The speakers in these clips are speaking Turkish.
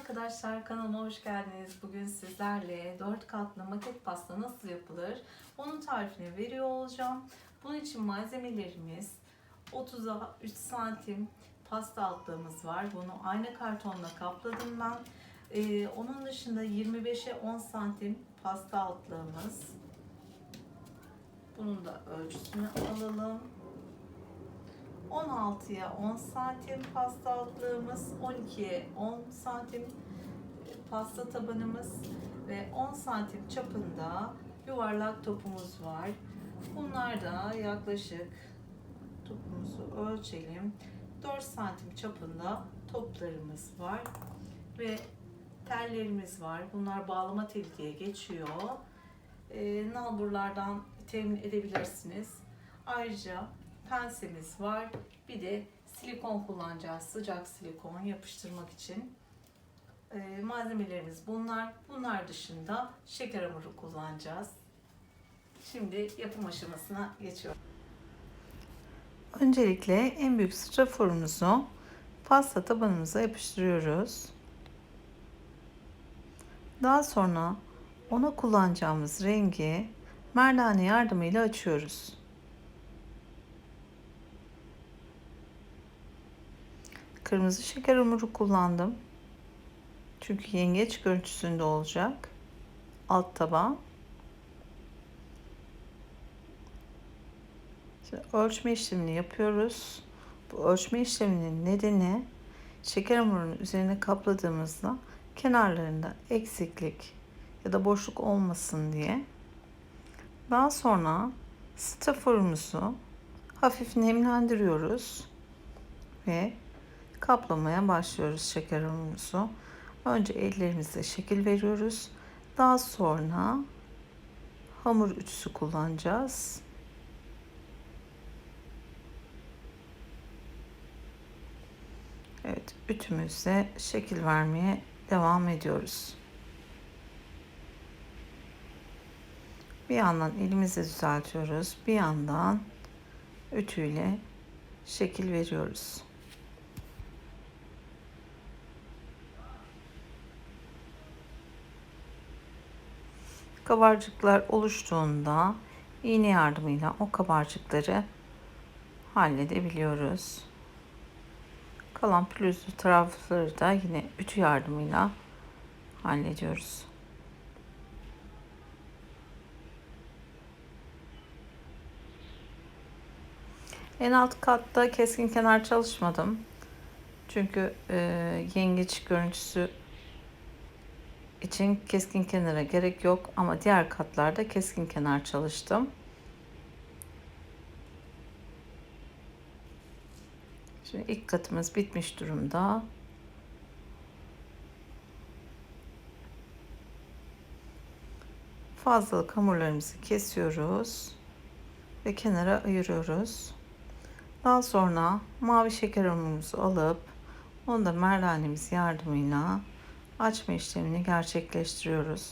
arkadaşlar kanalıma hoş geldiniz. Bugün sizlerle 4 katlı maket pasta nasıl yapılır onun tarifini veriyor olacağım. Bunun için malzemelerimiz 30'a 3 santim pasta altlığımız var. Bunu ayna kartonla kapladım ben. Ee, onun dışında 25'e 10 santim pasta altlığımız. Bunun da ölçüsünü alalım. 16'ya 10 santim pasta altlığımız, 12'ye 10 santim pasta tabanımız ve 10 santim çapında yuvarlak topumuz var. Bunlar da yaklaşık topumuzu ölçelim. 4 santim çapında toplarımız var ve tellerimiz var. Bunlar bağlama teli diye geçiyor. E, nalburlardan temin edebilirsiniz. Ayrıca pensemiz var. Bir de silikon kullanacağız. Sıcak silikon yapıştırmak için. Ee, malzemelerimiz bunlar. Bunlar dışında şeker hamuru kullanacağız. Şimdi yapım aşamasına geçiyorum. Öncelikle en büyük straforumuzu pasta tabanımıza yapıştırıyoruz. Daha sonra ona kullanacağımız rengi merdane yardımıyla açıyoruz. Kırmızı şeker hamuru kullandım. Çünkü yengeç görüntüsünde olacak. Alt. Şimdi ölçme işlemini yapıyoruz. Bu ölçme işleminin nedeni şeker hamurunun üzerine kapladığımızda kenarlarında eksiklik ya da boşluk olmasın diye. Daha sonra straforumuzu hafif nemlendiriyoruz ve kaplamaya başlıyoruz şeker hamurumuzu. Önce ellerimizle şekil veriyoruz. Daha sonra hamur ütüsü kullanacağız. Evet, ütümüzle şekil vermeye devam ediyoruz. Bir yandan elimizle düzeltiyoruz. Bir yandan ütüyle şekil veriyoruz. Kabarcıklar oluştuğunda iğne yardımıyla o kabarcıkları halledebiliyoruz. Kalan pürüzlü tarafları da yine ütü yardımıyla hallediyoruz. En alt katta keskin kenar çalışmadım. Çünkü e, yengeç görüntüsü için keskin kenara gerek yok ama diğer katlarda keskin kenar çalıştım. Şimdi ilk katımız bitmiş durumda. Fazlalık hamurlarımızı kesiyoruz ve kenara ayırıyoruz. Daha sonra mavi şeker hamurumuzu alıp onu da merdanemiz yardımıyla açma işlemini gerçekleştiriyoruz.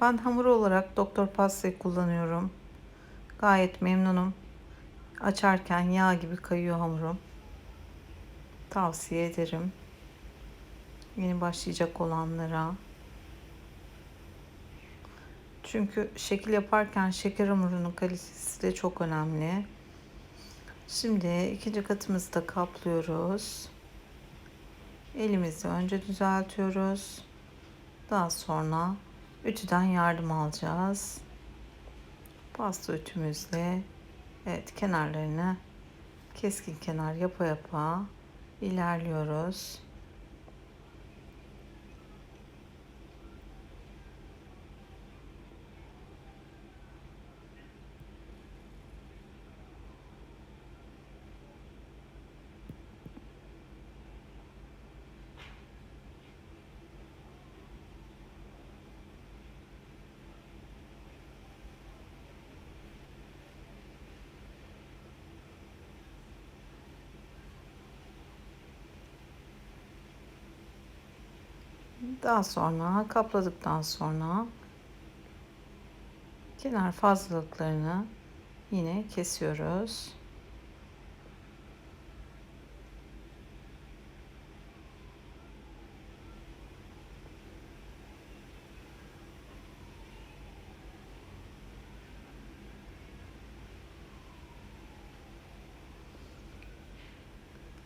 Ben hamur olarak doktor pastayı kullanıyorum. Gayet memnunum. Açarken yağ gibi kayıyor hamurum. Tavsiye ederim. Yeni başlayacak olanlara. Çünkü şekil yaparken şeker hamurunun kalitesi de çok önemli. Şimdi ikinci katımızı da kaplıyoruz. Elimizi önce düzeltiyoruz. Daha sonra ütüden yardım alacağız. Pasta ütümüzle evet kenarlarını keskin kenar yapa yapa ilerliyoruz. Daha sonra kapladıktan sonra kenar fazlalıklarını yine kesiyoruz.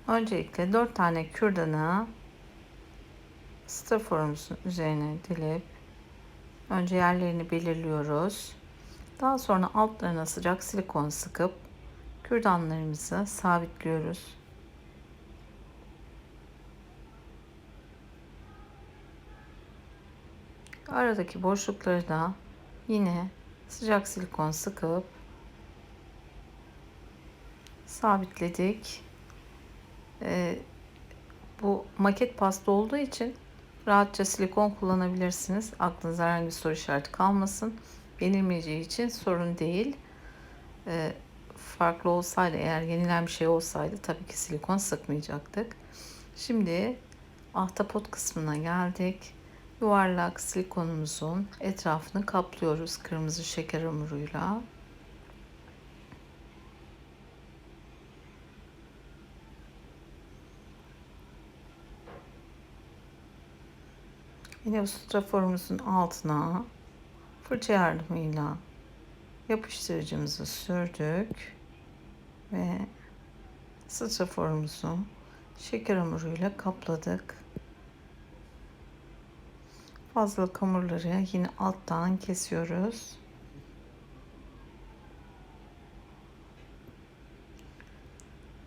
Öncelikle 4 tane kürdanı straforumuzun üzerine dilip önce yerlerini belirliyoruz. Daha sonra altlarına sıcak silikon sıkıp kürdanlarımızı sabitliyoruz. Aradaki boşlukları da yine sıcak silikon sıkıp sabitledik. Ee, bu maket pasta olduğu için rahatça silikon kullanabilirsiniz. Aklınıza herhangi bir soru işareti kalmasın. Yenilmeyeceği için sorun değil. Ee, farklı olsaydı eğer yenilen bir şey olsaydı tabii ki silikon sıkmayacaktık. Şimdi ahtapot kısmına geldik. Yuvarlak silikonumuzun etrafını kaplıyoruz kırmızı şeker hamuruyla. Yine bu straforumuzun altına fırça yardımıyla yapıştırıcımızı sürdük ve straforumuzu şeker hamuruyla kapladık. Fazlalık hamurları yine alttan kesiyoruz.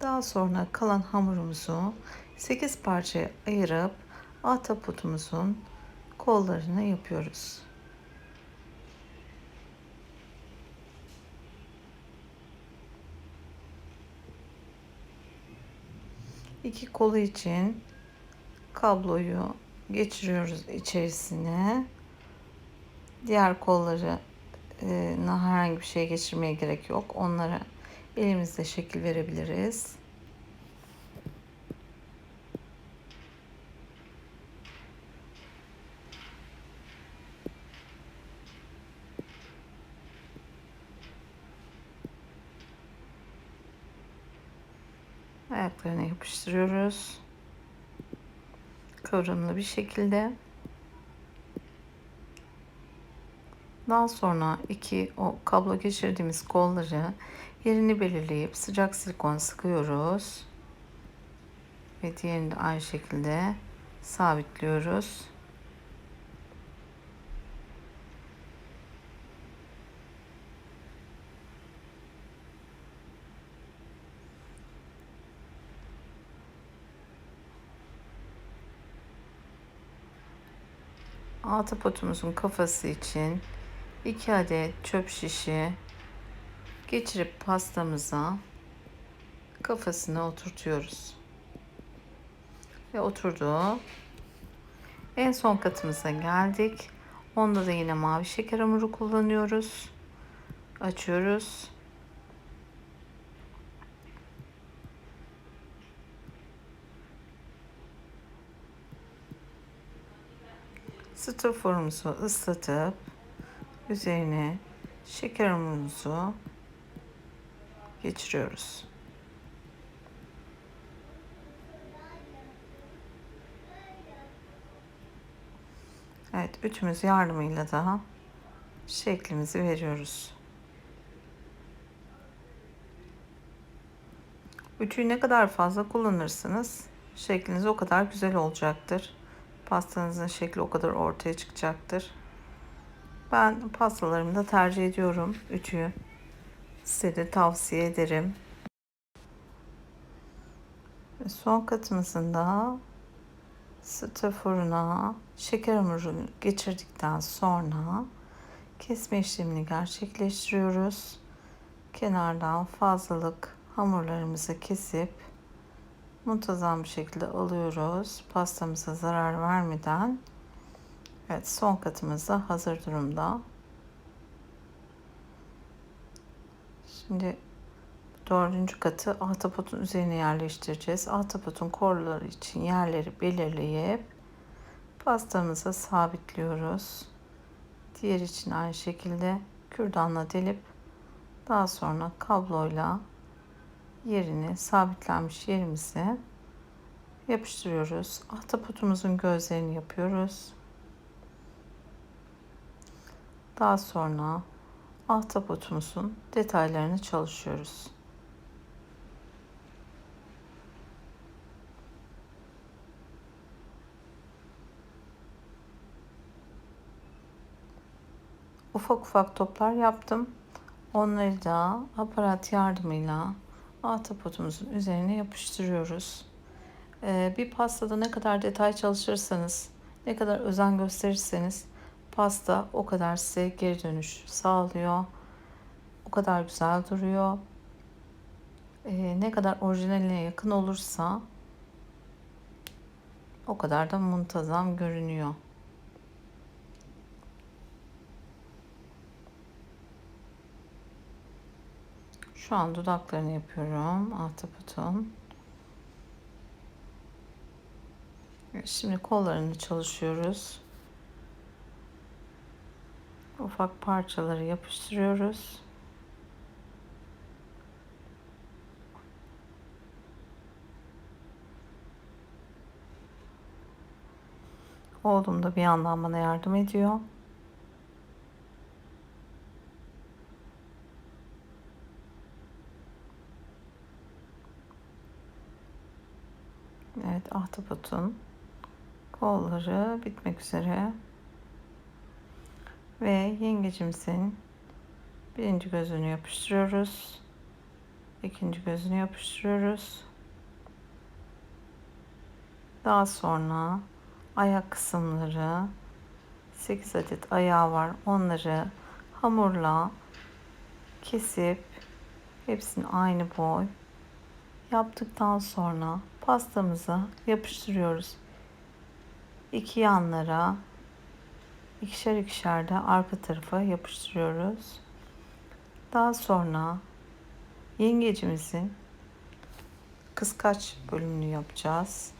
Daha sonra kalan hamurumuzu 8 parçaya ayırıp ahtapotumuzun kollarını yapıyoruz. İki kolu için kabloyu geçiriyoruz içerisine. Diğer kolları e, herhangi bir şey geçirmeye gerek yok. Onlara elimizle şekil verebiliriz. Ayaklarına yapıştırıyoruz. Kıvrımlı bir şekilde. Daha sonra iki o kablo geçirdiğimiz kolları yerini belirleyip sıcak silikon sıkıyoruz. Ve diğerini de aynı şekilde sabitliyoruz. Ahtapotumuzun kafası için 2 adet çöp şişi geçirip pastamıza kafasına oturtuyoruz. Ve oturdu. En son katımıza geldik. Onda da yine mavi şeker hamuru kullanıyoruz. Açıyoruz. Straforumuzu ıslatıp üzerine şeker hamurumuzu geçiriyoruz. Evet, ütümüz yardımıyla da şeklimizi veriyoruz. Ütüyü ne kadar fazla kullanırsanız şekliniz o kadar güzel olacaktır pastanızın şekli o kadar ortaya çıkacaktır. Ben pastalarımda tercih ediyorum ütüyü. Size de tavsiye ederim. Son katımızın da straforuna şeker hamurunu geçirdikten sonra kesme işlemini gerçekleştiriyoruz. Kenardan fazlalık hamurlarımızı kesip muntazam bir şekilde alıyoruz. Pastamıza zarar vermeden. Evet son katımız da hazır durumda. Şimdi dördüncü katı ahtapotun üzerine yerleştireceğiz. Ahtapotun korları için yerleri belirleyip pastamıza sabitliyoruz. Diğer için aynı şekilde kürdanla delip daha sonra kabloyla yerini sabitlenmiş yerimize yapıştırıyoruz. Ahtapotumuzun gözlerini yapıyoruz. Daha sonra ahtapotumuzun detaylarını çalışıyoruz. Ufak ufak toplar yaptım. Onları da aparat yardımıyla ahtapotumuzun üzerine yapıştırıyoruz. Ee, bir pastada ne kadar detay çalışırsanız, ne kadar özen gösterirseniz pasta o kadar size geri dönüş sağlıyor. O kadar güzel duruyor. Ee, ne kadar orijinaline yakın olursa o kadar da muntazam görünüyor. Şu an dudaklarını yapıyorum ahtapotun. Şimdi kollarını çalışıyoruz. Ufak parçaları yapıştırıyoruz. Oğlum da bir yandan bana yardım ediyor. Evet ahtapotun kolları bitmek üzere. Ve yengecimizin birinci gözünü yapıştırıyoruz. İkinci gözünü yapıştırıyoruz. Daha sonra ayak kısımları 8 adet ayağı var. Onları hamurla kesip hepsini aynı boy yaptıktan sonra pastamızı yapıştırıyoruz. İki yanlara ikişer ikişer de arka tarafa yapıştırıyoruz. Daha sonra yengecimizin kıskaç bölümünü yapacağız.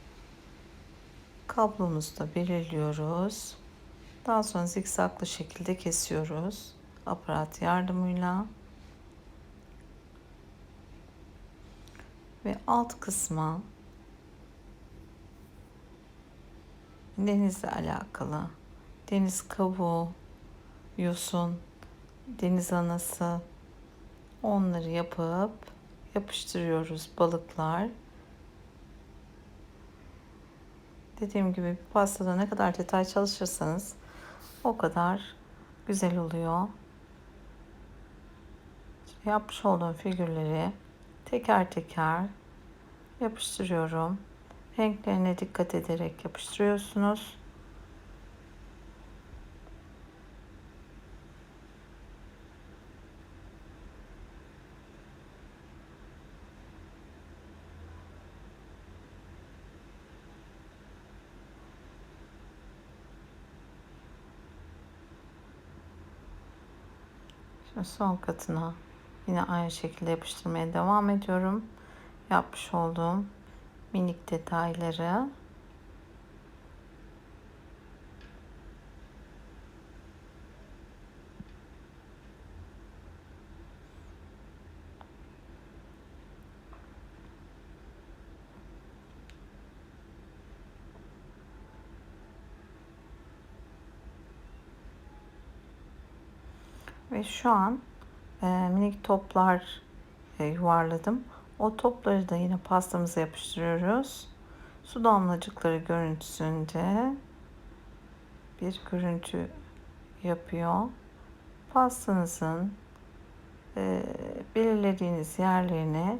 Kablomuzu da belirliyoruz. Daha sonra zikzaklı şekilde kesiyoruz. Aparat yardımıyla. Ve alt kısma denizle alakalı deniz kabuğu, yosun, deniz anası onları yapıp yapıştırıyoruz balıklar. Dediğim gibi bir pastada ne kadar detay çalışırsanız o kadar güzel oluyor. Yapmış olduğum figürleri teker teker yapıştırıyorum. Renklerine dikkat ederek yapıştırıyorsunuz. Şimdi son katına yine aynı şekilde yapıştırmaya devam ediyorum. Yapmış olduğum minik detayları Ve şu an e, minik toplar e, yuvarladım. O topları da yine pastamıza yapıştırıyoruz. Su damlacıkları görüntüsünde bir görüntü yapıyor. Pastanızın e, belirlediğiniz yerlerine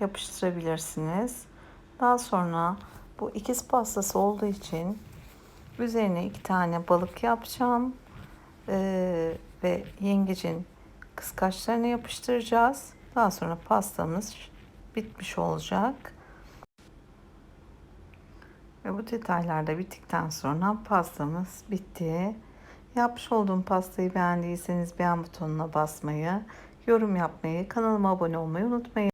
yapıştırabilirsiniz. Daha sonra bu ikiz pastası olduğu için üzerine iki tane balık yapacağım. Ee, ve yengecin kıskaçlarını yapıştıracağız. Daha sonra pastamız bitmiş olacak. Ve bu detaylar da bittikten sonra pastamız bitti. Yapmış olduğum pastayı beğendiyseniz beğen butonuna basmayı, yorum yapmayı, kanalıma abone olmayı unutmayın.